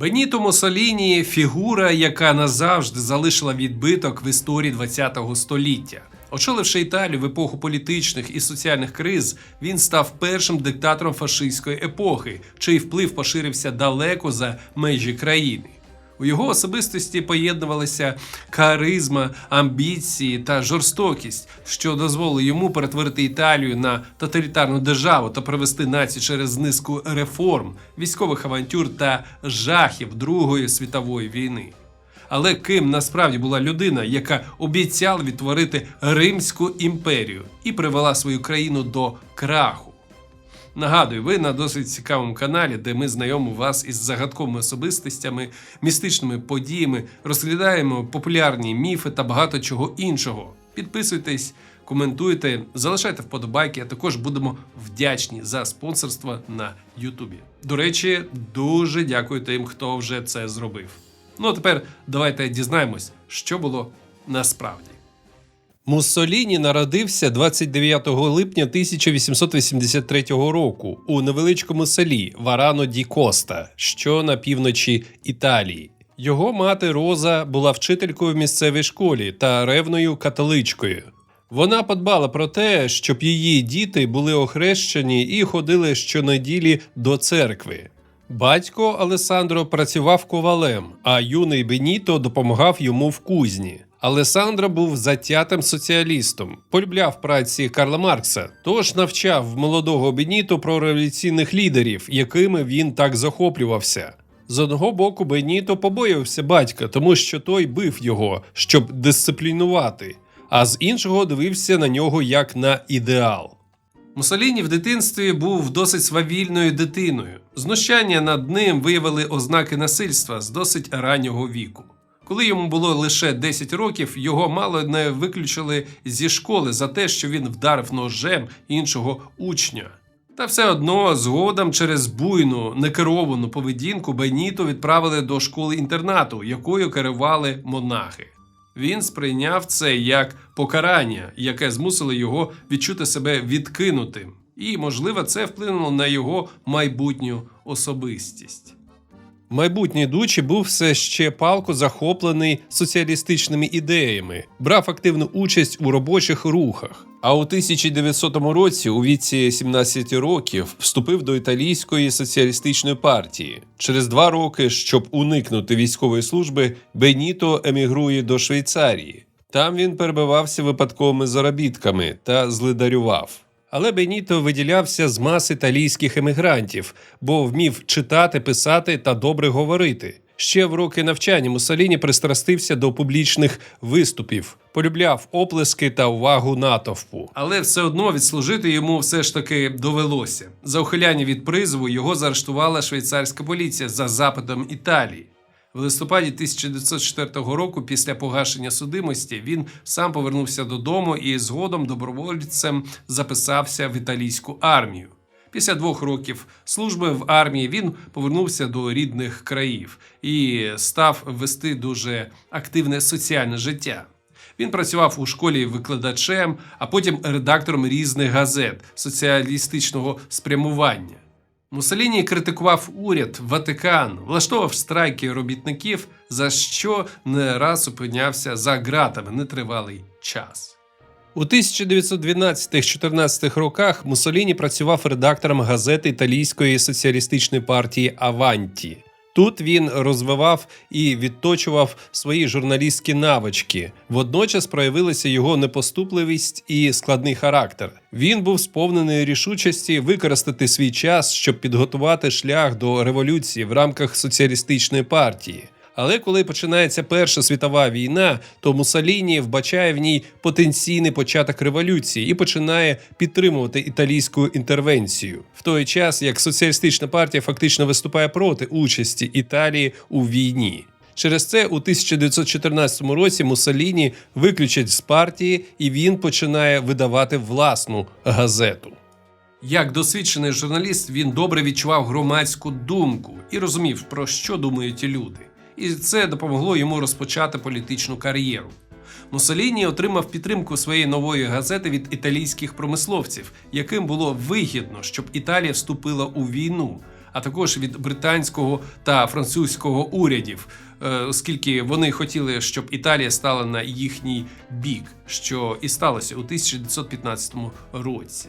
Беніто Мусоліні – фігура, яка назавжди залишила відбиток в історії ХХ століття. Очоливши Італію в епоху політичних і соціальних криз, він став першим диктатором фашистської епохи, чий вплив поширився далеко за межі країни. У його особистості поєднувалися харизма, амбіції та жорстокість, що дозволили йому перетворити Італію на тоталітарну державу та провести націю через низку реформ, військових авантюр та жахів Другої світової війни. Але ким насправді була людина, яка обіцяла відтворити Римську імперію і привела свою країну до краху? Нагадую, ви на досить цікавому каналі, де ми знайомимо вас із загадковими особистостями, містичними подіями, розглядаємо популярні міфи та багато чого іншого. Підписуйтесь, коментуйте, залишайте вподобайки, а також будемо вдячні за спонсорство на Ютубі. До речі, дуже дякую тим, хто вже це зробив. Ну а тепер давайте дізнаємось, що було насправді. Муссоліні народився 29 липня 1883 року у невеличкому селі Варано ді Коста, що на півночі Італії. Його мати Роза була вчителькою в місцевій школі та ревною католичкою. Вона подбала про те, щоб її діти були охрещені і ходили щонеділі до церкви. Батько Алесандро працював ковалем, а юний Беніто допомагав йому в кузні. Алесандро був затятим соціалістом, полюбляв праці Карла Маркса, тож навчав молодого Беніто про революційних лідерів, якими він так захоплювався. З одного боку, Беніто побоювався батька, тому що той бив його, щоб дисциплінувати, а з іншого дивився на нього як на ідеал. Мусоліні в дитинстві був досить свавільною дитиною. Знущання над ним виявили ознаки насильства з досить раннього віку. Коли йому було лише 10 років, його мало не виключили зі школи за те, що він вдарив ножем іншого учня. Та все одно згодом через буйну некеровану поведінку Беніто відправили до школи інтернату, якою керували монахи. Він сприйняв це як покарання, яке змусило його відчути себе відкинутим, і, можливо, це вплинуло на його майбутню особистість. Майбутній Дучі був все ще палко захоплений соціалістичними ідеями, брав активну участь у робочих рухах. А у 1900 році, у віці 17 років, вступив до італійської соціалістичної партії. Через два роки, щоб уникнути військової служби, Беніто емігрує до Швейцарії. Там він перебивався випадковими заробітками та злидарював. Але Беніто виділявся з мас італійських емігрантів, бо вмів читати, писати та добре говорити. Ще в роки навчання Муссоліні пристрастився до публічних виступів, полюбляв оплески та увагу натовпу. Але все одно відслужити йому все ж таки довелося. За ухиляння від призову його заарештувала швейцарська поліція за запитом Італії. В листопаді 1904 року, після погашення судимості, він сам повернувся додому і згодом добровольцем записався в італійську армію. Після двох років служби в армії він повернувся до рідних країв і став вести дуже активне соціальне життя. Він працював у школі викладачем, а потім редактором різних газет соціалістичного спрямування. Муссоліні критикував уряд, Ватикан, влаштовував страйки робітників, за що не раз опинявся за ґратами нетривалий час. У 1912-14 роках Муссоліні працював редактором газети італійської соціалістичної партії Аванті. Тут він розвивав і відточував свої журналістські навички. Водночас проявилася його непоступливість і складний характер. Він був сповнений рішучості використати свій час, щоб підготувати шлях до революції в рамках соціалістичної партії. Але коли починається Перша світова війна, то Муссоліні вбачає в ній потенційний початок революції і починає підтримувати італійську інтервенцію в той час, як соціалістична партія фактично виступає проти участі Італії у війні. Через це у 1914 році Муссоліні виключать з партії, і він починає видавати власну газету. Як досвідчений журналіст, він добре відчував громадську думку і розумів, про що думають люди. І це допомогло йому розпочати політичну кар'єру. Муссоліні отримав підтримку своєї нової газети від італійських промисловців, яким було вигідно, щоб Італія вступила у війну. а також від британського та французького урядів, е, оскільки вони хотіли, щоб Італія стала на їхній бік, що і сталося у 1915 році.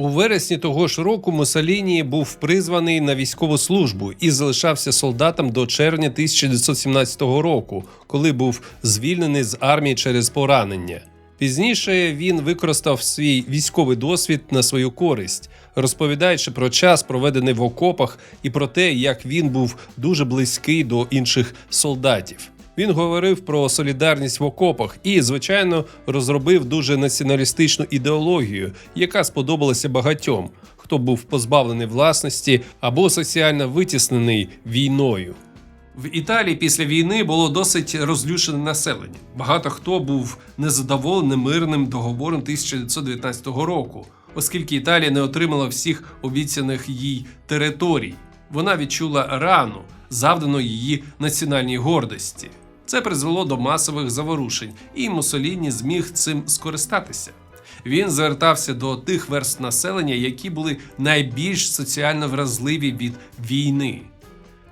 У вересні того ж року Муссоліні був призваний на військову службу і залишався солдатом до червня 1917 року, коли був звільнений з армії через поранення. Пізніше він використав свій військовий досвід на свою користь, розповідаючи про час, проведений в окопах, і про те, як він був дуже близький до інших солдатів. Він говорив про солідарність в окопах і, звичайно, розробив дуже націоналістичну ідеологію, яка сподобалася багатьом, хто був позбавлений власності або соціально витіснений війною. В Італії після війни було досить розлючене населення. Багато хто був незадоволений мирним договором 1919 року, оскільки Італія не отримала всіх обіцяних їй територій. Вона відчула рану, завдану її національній гордості. Це призвело до масових заворушень, і Муссоліні зміг цим скористатися. Він звертався до тих верств населення, які були найбільш соціально вразливі від війни.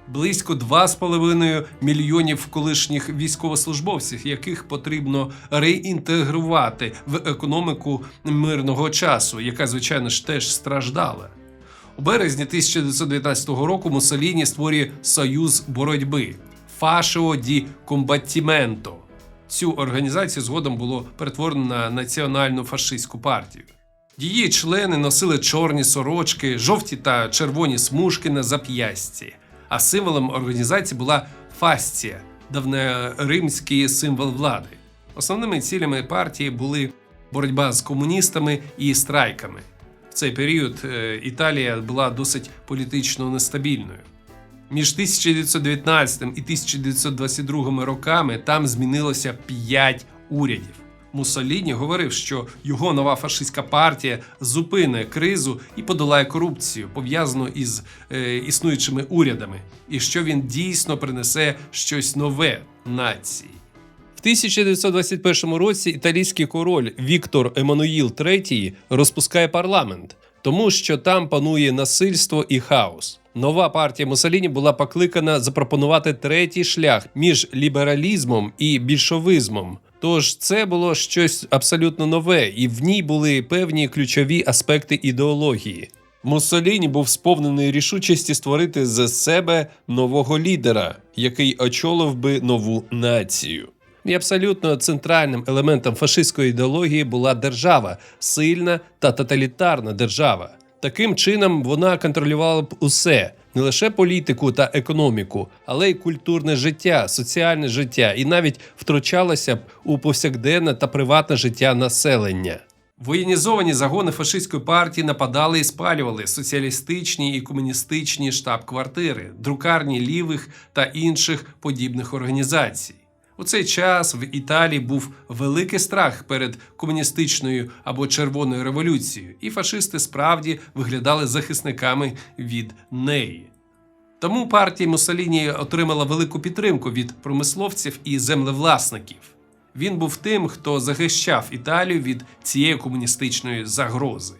Близько 2,5 мільйонів колишніх військовослужбовців, яких потрібно реінтегрувати в економіку мирного часу, яка, звичайно ж, теж страждала. У березні 1919 року Муссоліні створює Союз боротьби Фашіо ді Комбаттіменто. Цю організацію згодом було перетворено на національну фашистську партію. Її члени носили чорні сорочки, жовті та червоні смужки на зап'ясті. А символом організації була фасція, давньоримський символ влади. Основними цілями партії були боротьба з комуністами і страйками. Цей період е, Італія була досить політично нестабільною. Між 1919 і 1922 роками там змінилося 5 урядів. Муссоліні говорив, що його нова фашистська партія зупине кризу і подолає корупцію, пов'язану із е, існуючими урядами, і що він дійсно принесе щось нове нації. В 1921 році італійський король Віктор Еммануїл III розпускає парламент, тому що там панує насильство і хаос. Нова партія Муссоліні була покликана запропонувати третій шлях між лібералізмом і більшовизмом. Тож це було щось абсолютно нове, і в ній були певні ключові аспекти ідеології. Муссоліні був сповнений рішучості створити з себе нового лідера, який очолив би нову націю. І абсолютно центральним елементом фашистської ідеології була держава, сильна та тоталітарна держава. Таким чином вона контролювала б усе, не лише політику та економіку, але й культурне життя, соціальне життя, і навіть втручалася б у повсякденне та приватне життя населення. Воєнізовані загони фашистської партії нападали і спалювали соціалістичні і комуністичні штаб-квартири, друкарні лівих та інших подібних організацій. У цей час в Італії був великий страх перед комуністичною або червоною революцією, і фашисти справді виглядали захисниками від неї. Тому партія Муссоліні отримала велику підтримку від промисловців і землевласників. Він був тим, хто захищав Італію від цієї комуністичної загрози.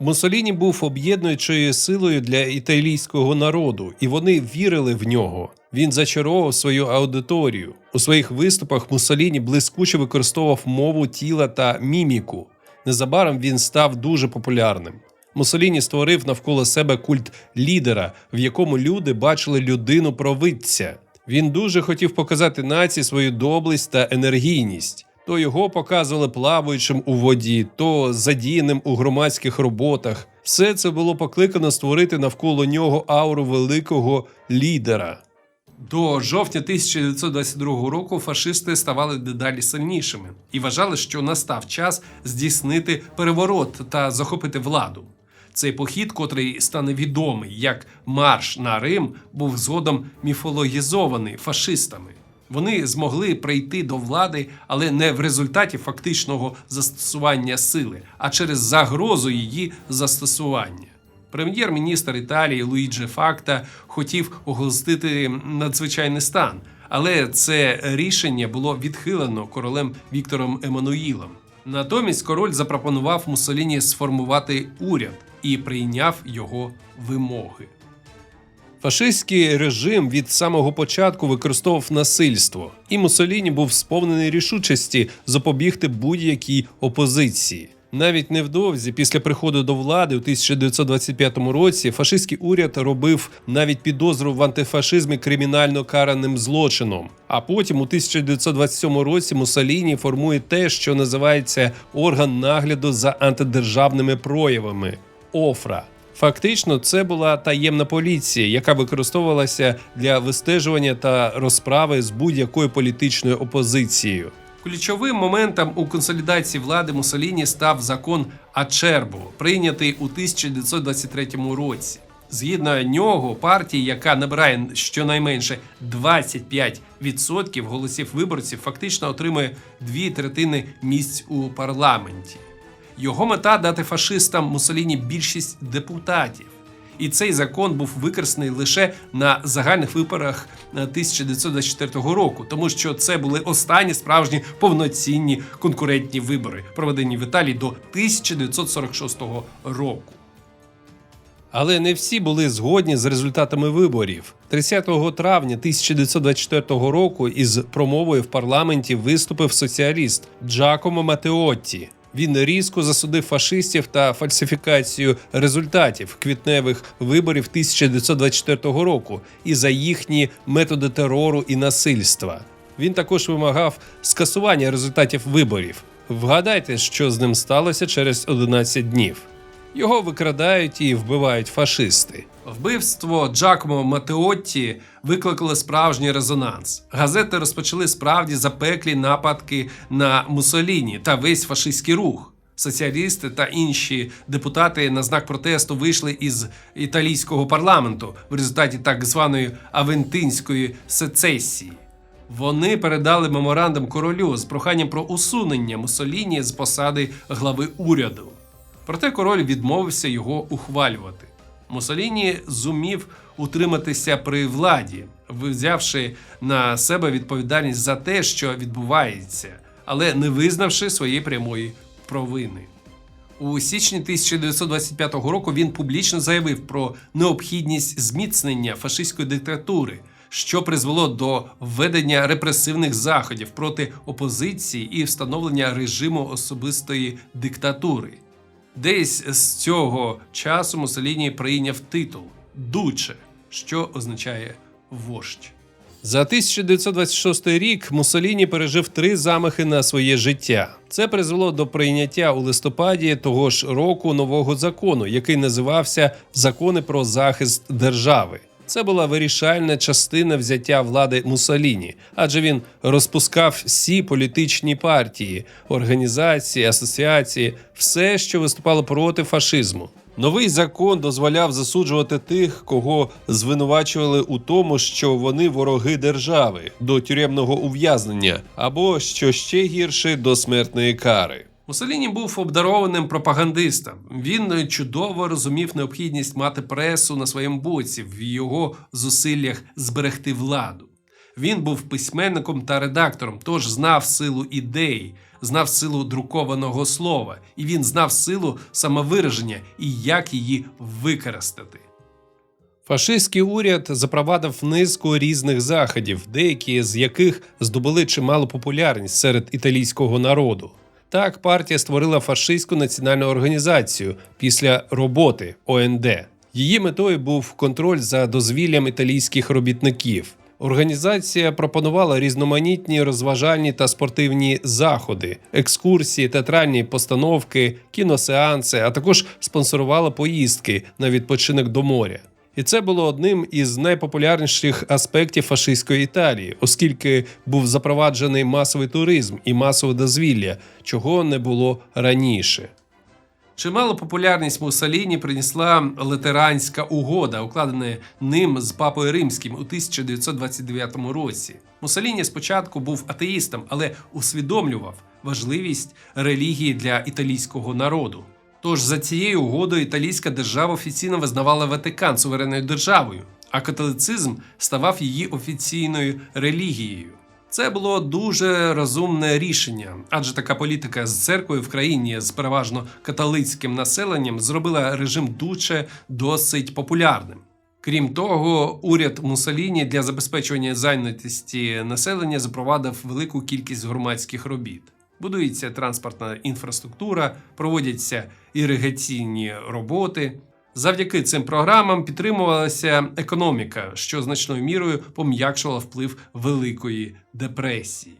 Муссоліні був об'єднуючою силою для італійського народу, і вони вірили в нього. Він зачаровував свою аудиторію. У своїх виступах Муссоліні блискуче використовував мову тіла та міміку. Незабаром він став дуже популярним. Муссоліні створив навколо себе культ лідера, в якому люди бачили людину провидця. Він дуже хотів показати нації свою доблесть та енергійність. То його показували плаваючим у воді, то задіяним у громадських роботах. Все це було покликано створити навколо нього ауру великого лідера. До жовтня 1922 року фашисти ставали дедалі сильнішими і вважали, що настав час здійснити переворот та захопити владу. Цей похід, котрий стане відомий як марш на Рим, був згодом міфологізований фашистами. Вони змогли прийти до влади, але не в результаті фактичного застосування сили, а через загрозу її застосування. Прем'єр-міністр Італії Луїджі Факта хотів оголосити надзвичайний стан, але це рішення було відхилено королем Віктором Еммануїлом. Натомість король запропонував Муссоліні сформувати уряд. і прийняв його вимоги. Фашистський режим від самого початку використовував насильство, і Муссоліні був сповнений рішучості запобігти будь-якій опозиції. Навіть невдовзі, після приходу до влади у 1925 році, фашистський уряд робив навіть підозру в антифашизмі кримінально караним злочином. А потім, у 1927 році, Муссоліні формує те, що називається орган нагляду за антидержавними проявами ОФРА. Фактично, це була таємна поліція, яка використовувалася для вистежування та розправи з будь-якою політичною опозицією. Ключовим моментом у консолідації влади Муссоліні став закон Ачербо, прийнятий у 1923 році. Згідно нього, партія, яка набирає щонайменше 25% голосів виборців, фактично отримує дві третини місць у парламенті. Його мета дати фашистам Муссоліні більшість депутатів. І цей закон був використаний лише на загальних виборах 1924 року, тому що це були останні справжні повноцінні конкурентні вибори, проведені в Італії до 1946 року. Але не всі були згодні з результатами виборів. 30 травня 1924 року із промовою в парламенті виступив соціаліст Джакомо Матеотті. Він різко засудив фашистів та фальсифікацію результатів квітневих виборів 1924 року і за їхні методи терору і насильства. Він також вимагав скасування результатів виборів. Вгадайте, що з ним сталося через 11 днів. Його викрадають і вбивають фашисти. Вбивство Джакомо Матеотті викликало справжній резонанс. Газети розпочали справді запеклі нападки на Муссоліні та весь фашистський рух. Соціалісти та інші депутати на знак протесту вийшли із італійського парламенту в результаті так званої Авентинської сецесії. Вони передали меморандум королю з проханням про усунення Муссоліні з посади глави уряду. Проте король відмовився його ухвалювати. Муссоліні зумів утриматися при владі, взявши на себе відповідальність за те, що відбувається, але не визнавши своєї прямої провини. У січні 1925 року він публічно заявив про необхідність зміцнення фашистської диктатури, що призвело до введення репресивних заходів проти опозиції і встановлення режиму особистої диктатури. Десь з цього часу Мусоліні прийняв титул Дуче, що означає вождь. За 1926 рік Мусоліні пережив три замахи на своє життя. Це призвело до прийняття у листопаді того ж року нового закону, який називався Закони про захист держави. Це була вирішальна частина взяття влади Муссоліні, адже він розпускав всі політичні партії, організації, асоціації, все, що виступало проти фашизму. Новий закон дозволяв засуджувати тих, кого звинувачували у тому, що вони вороги держави до тюремного ув'язнення, або що ще гірше до смертної кари. Муссоліні був обдарованим пропагандистом. Він чудово розумів необхідність мати пресу на своєму боці в його зусиллях зберегти владу. Він був письменником та редактором, тож знав силу ідей, знав силу друкованого слова, і він знав силу самовираження і як її використати. Фашистський уряд запровадив низку різних заходів, деякі з яких здобули чималу популярність серед італійського народу. Так, партія створила фашистську національну організацію після роботи ОНД. Її метою був контроль за дозвіллям італійських робітників. Організація пропонувала різноманітні розважальні та спортивні заходи, екскурсії, театральні постановки, кіносеанси, а також спонсорувала поїздки на відпочинок до моря. І це було одним із найпопулярніших аспектів фашистської Італії, оскільки був запроваджений масовий туризм і масове дозвілля, чого не було раніше. Чималу популярність Муссоліні принесла Латеранська угода, укладена ним з папою римським у 1929 році. Муссоліні спочатку був атеїстом, але усвідомлював важливість релігії для італійського народу. Тож за цією угодою італійська держава офіційно визнавала Ватикан суверенною державою, а католицизм ставав її офіційною релігією. Це було дуже розумне рішення, адже така політика з церквою в країні з переважно католицьким населенням зробила режим Дуче досить популярним. Крім того, уряд Муссоліні для забезпечування зайнятості населення запровадив велику кількість громадських робіт. Будується транспортна інфраструктура, проводяться іригаційні роботи. Завдяки цим програмам підтримувалася економіка, що значною мірою пом'якшувала вплив Великої депресії.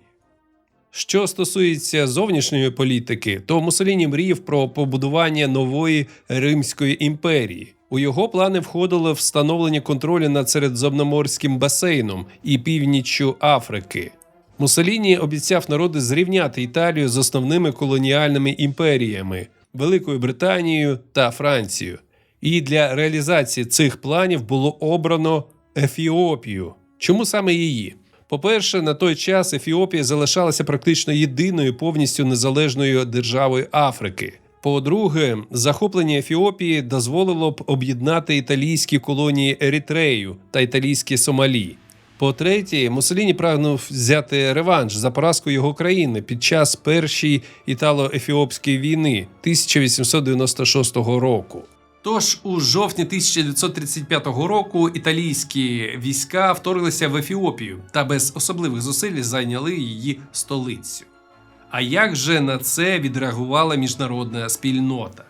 Що стосується зовнішньої політики, то Муссоліні мріяв про побудування нової Римської імперії. У його плани входило встановлення контролю над Середземноморським басейном і північчю Африки. Муссоліні обіцяв народу зрівняти Італію з основними колоніальними імперіями Великою Британією та Францією. І для реалізації цих планів було обрано Ефіопію. Чому саме її? По-перше, на той час Ефіопія залишалася практично єдиною повністю незалежною державою Африки. По-друге, захоплення Ефіопії дозволило б об'єднати італійські колонії Ерітрею та італійські Сомалі. По-третє, Муссоліні прагнув взяти реванш за поразку його країни під час першої італо-ефіопської війни 1896 року. Тож у жовтні 1935 року італійські війська вторглися в Ефіопію та без особливих зусиль зайняли її столицю. А як же на це відреагувала міжнародна спільнота?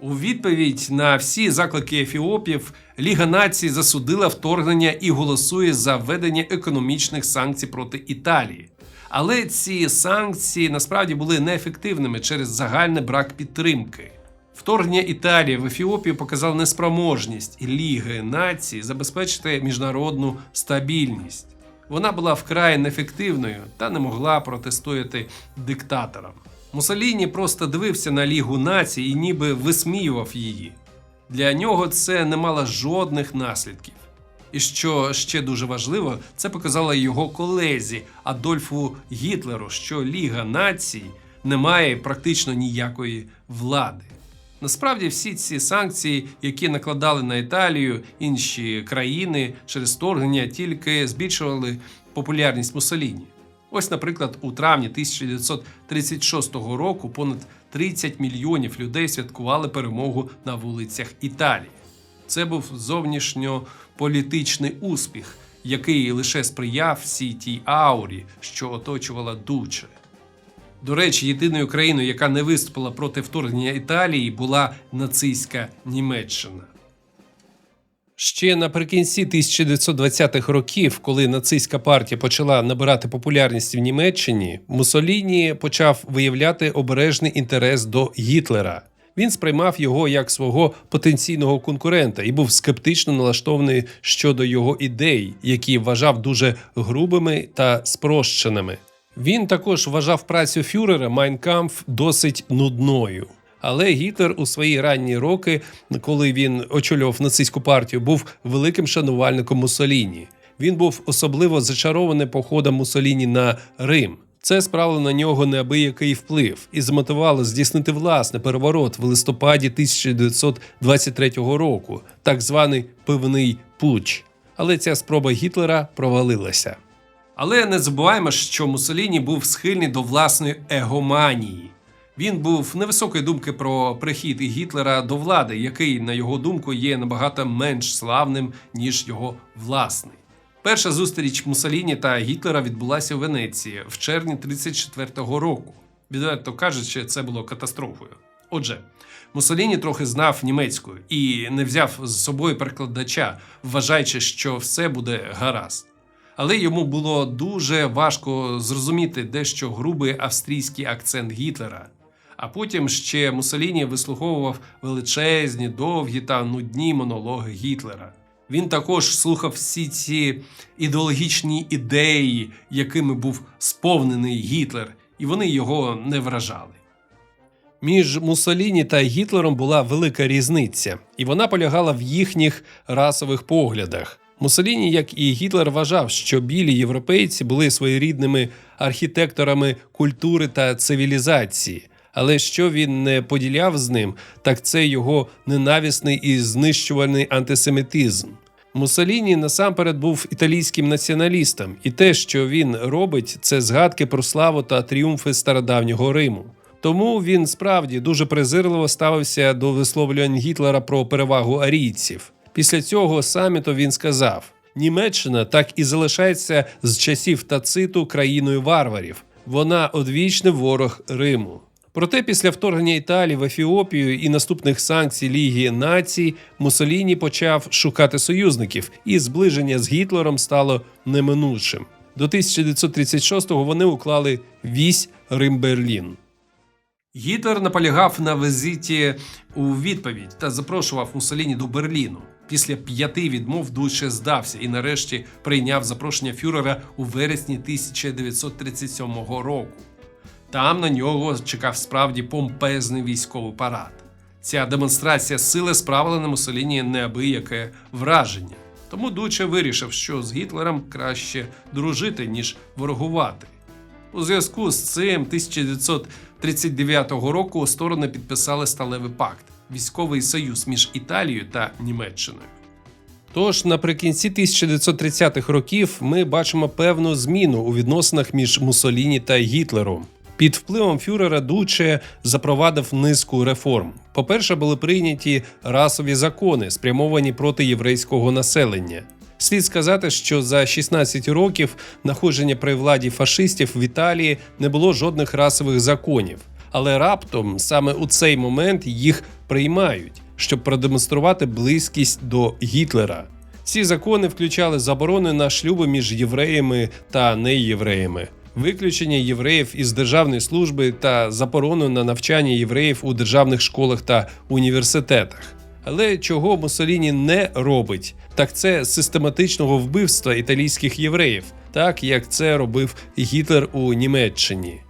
У відповідь на всі заклики Ефіопів Ліга націй засудила вторгнення і голосує за введення економічних санкцій проти Італії. Але ці санкції насправді були неефективними через загальний брак підтримки. Вторгнення Італії в Ефіопію показало неспроможність Ліги націй забезпечити міжнародну стабільність. Вона була вкрай неефективною та не могла протистояти диктаторам. Муссоліні просто дивився на Лігу націй і ніби висміював її. Для нього це не мало жодних наслідків. І що ще дуже важливо, це показало його колезі Адольфу Гітлеру, що Ліга націй не має практично ніякої влади. Насправді, всі ці санкції, які накладали на Італію інші країни через вторгнення, тільки збільшували популярність Муссоліні. Ось, наприклад, у травні 1936 року понад 30 мільйонів людей святкували перемогу на вулицях Італії. Це був зовнішньополітичний успіх, який лише сприяв всій тій аурі, що оточувала Дуче. До речі, єдиною країною, яка не виступила проти вторгнення Італії, була нацистська Німеччина. Ще наприкінці 1920-х років, коли нацистська партія почала набирати популярність в Німеччині, Муссоліні почав виявляти обережний інтерес до Гітлера. Він сприймав його як свого потенційного конкурента і був скептично налаштований щодо його ідей, які вважав дуже грубими та спрощеними. Він також вважав працю фюрера Майнкамф досить нудною. Але Гітлер у свої ранні роки, коли він очолював нацистську партію, був великим шанувальником Муссоліні. Він був особливо зачарований походом Муссоліні на Рим. Це справило на нього неабиякий вплив і змотивувало здійснити власний переворот в листопаді 1923 року, так званий пивний пуч. Але ця спроба Гітлера провалилася. Але не забуваємо, що Муссоліні був схильний до власної егоманії. Він був невисокої думки про прихід Гітлера до влади, який, на його думку, є набагато менш славним, ніж його власний. Перша зустріч Муссоліні та Гітлера відбулася у Венеції в червні 34-го року. Відверто кажучи, це було катастрофою. Отже, Муссоліні трохи знав німецьку і не взяв з собою перекладача, вважаючи, що все буде гаразд. Але йому було дуже важко зрозуміти дещо грубий австрійський акцент Гітлера. А потім ще Муссоліні вислуховував величезні, довгі та нудні монологи Гітлера. Він також слухав всі ці ідеологічні ідеї, якими був сповнений Гітлер, і вони його не вражали. Між Муссоліні та Гітлером була велика різниця, і вона полягала в їхніх расових поглядах. Муссоліні, як і Гітлер, вважав, що білі європейці були своєрідними архітекторами культури та цивілізації. Але що він не поділяв з ним, так це його ненависний і знищувальний антисемітизм. Муссоліні насамперед був італійським націоналістом, і те, що він робить, це згадки про славу та тріумфи стародавнього Риму. Тому він справді дуже презирливо ставився до висловлювань Гітлера про перевагу арійців. Після цього саміту він сказав: Німеччина так і залишається з часів Тациту країною варварів. Вона одвічний ворог Риму. Проте після вторгнення Італії в Ефіопію і наступних санкцій Ліги націй Муссоліні почав шукати союзників, і зближення з Гітлером стало неминучим. До 1936-го вони уклали вісь Рим-Берлін. Гітлер наполягав на візиті у відповідь та запрошував Муссоліні до Берліну. Після п'яти відмов Дуче здався і нарешті прийняв запрошення фюрера у вересні 1937 року. Там на нього чекав справді помпезний військовий парад. Ця демонстрація сили справила на Муссоліні неабияке враження. Тому Дуче вирішив, що з Гітлером краще дружити, ніж ворогувати. У зв'язку з цим 1939 року сторони підписали сталевий пакт військовий союз між Італією та Німеччиною. Тож наприкінці 1930-х років ми бачимо певну зміну у відносинах між Муссоліні та Гітлером. Під впливом фюрера Дуче запровадив низку реформ. По-перше, були прийняті расові закони, спрямовані проти єврейського населення. Слід сказати, що за 16 років находження при владі фашистів в Італії не було жодних расових законів, але раптом саме у цей момент їх приймають, щоб продемонструвати близькість до Гітлера. Ці закони включали заборони на шлюби між євреями та неєвреями, виключення євреїв із державної служби та заборону на навчання євреїв у державних школах та університетах. Але чого Муссоліні не робить, так це систематичного вбивства італійських євреїв, так як це робив Гітлер у Німеччині.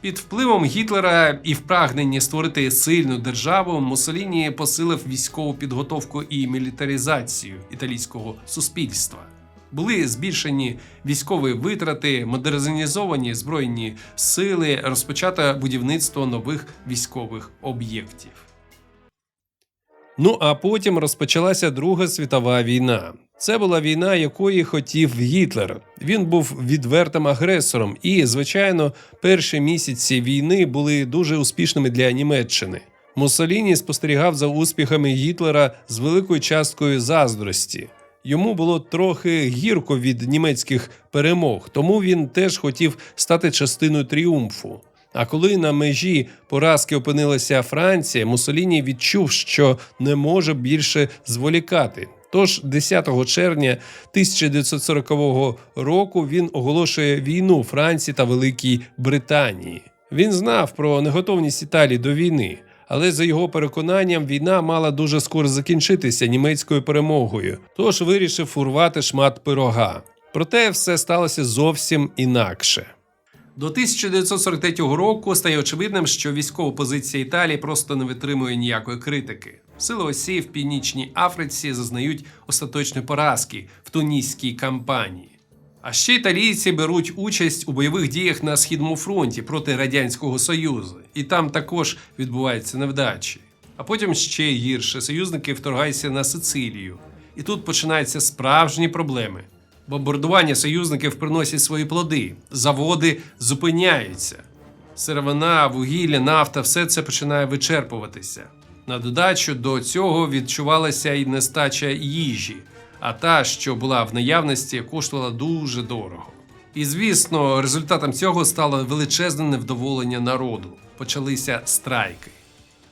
Під впливом Гітлера і в прагненні створити сильну державу Муссоліні посилив військову підготовку і мілітаризацію італійського суспільства. Були збільшені військові витрати, модернізовані збройні сили, розпочато будівництво нових військових об'єктів. Ну а потім розпочалася Друга світова війна. Це була війна, якої хотів Гітлер. Він був відвертим агресором, і, звичайно, перші місяці війни були дуже успішними для Німеччини. Муссоліні спостерігав за успіхами Гітлера з великою часткою заздрості. Йому було трохи гірко від німецьких перемог, тому він теж хотів стати частиною тріумфу. А коли на межі поразки опинилася Франція, Муссоліні відчув, що не може більше зволікати. Тож 10 червня 1940 року він оголошує війну Франції та Великій Британії. Він знав про неготовність Італії до війни, але за його переконанням війна мала дуже скоро закінчитися німецькою перемогою, тож вирішив урвати шмат пирога. Проте все сталося зовсім інакше. До 1943 року стає очевидним, що військова позиція Італії просто не витримує ніякої критики. Сили осі в північній Африці зазнають остаточної поразки в тунісській кампанії. А ще італійці беруть участь у бойових діях на східному фронті проти радянського союзу, і там також відбуваються невдачі. А потім ще гірше союзники вторгаються на Сицилію, і тут починаються справжні проблеми. Бомбардування союзників приносять свої плоди, заводи зупиняються. Сировина, вугілля, нафта все це починає вичерпуватися. На додачу до цього відчувалася і нестача їжі, а та, що була в наявності, коштувала дуже дорого. І звісно, результатом цього стало величезне невдоволення народу. Почалися страйки.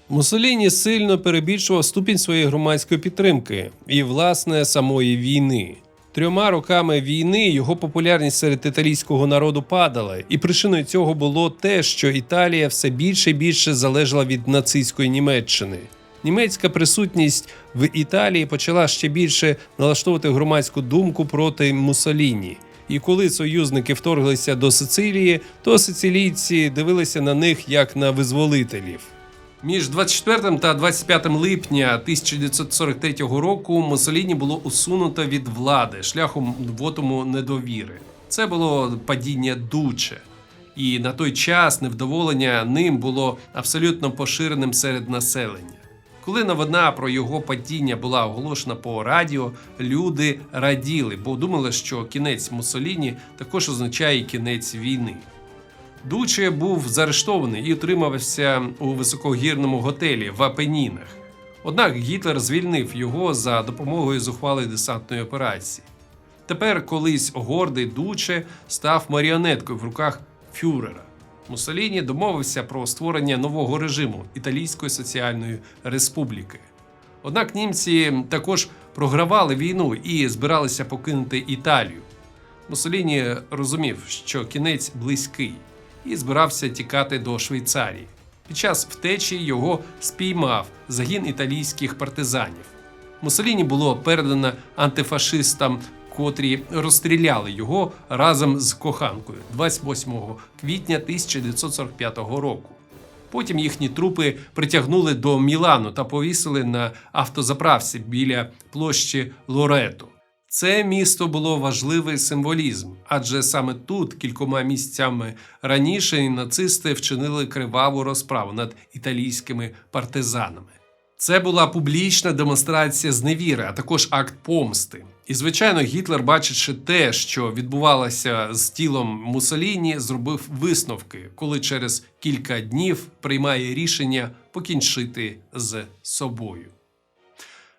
Муссоліні сильно перебільшував ступінь своєї громадської підтримки і, власне, самої війни. Трьома роками війни його популярність серед італійського народу падала, і причиною цього було те, що Італія все більше і більше залежала від нацистської Німеччини. Німецька присутність в Італії почала ще більше налаштовувати громадську думку проти Муссоліні. І коли союзники вторглися до Сицилії, то сицилійці дивилися на них як на визволителів. Між 24 та 25 липня 1943 року Муссоліні було усунуто від влади шляхом вотуму недовіри. Це було падіння Дуче. І на той час невдоволення ним було абсолютно поширеним серед населення. Коли новина про його падіння була оголошена по радіо, люди раділи, бо думали, що кінець Муссоліні також означає кінець війни. Дуче був заарештований і утримався у високогірному готелі в Апенінах. Однак Гітлер звільнив його за допомогою зухвалої десантної операції. Тепер колись гордий Дуче став маріонеткою в руках фюрера. Муссоліні домовився про створення нового режиму Італійської соціальної республіки. Однак німці також програвали війну і збиралися покинути Італію. Муссоліні розумів, що кінець близький, і збирався тікати до Швейцарії. Під час втечі його спіймав загін італійських партизанів. Муссоліні було передано антифашистам, котрі розстріляли його разом з коханкою 28 квітня 1945 року. Потім їхні трупи притягнули до Мілану та повісили на автозаправці біля площі Лорето. Це місто було важливий символізм, адже саме тут кількома місяцями раніше нацисти вчинили криваву розправу над італійськими партизанами. Це була публічна демонстрація зневіри, а також акт помсти. І, звичайно, Гітлер, бачачи те, що відбувалося з тілом Муссоліні, зробив висновки, коли через кілька днів приймає рішення покінчити з собою.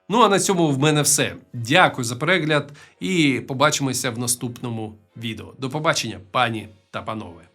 Ну а на цьому в мене все. Дякую за перегляд і побачимося в наступному відео. До побачення, пані та панове.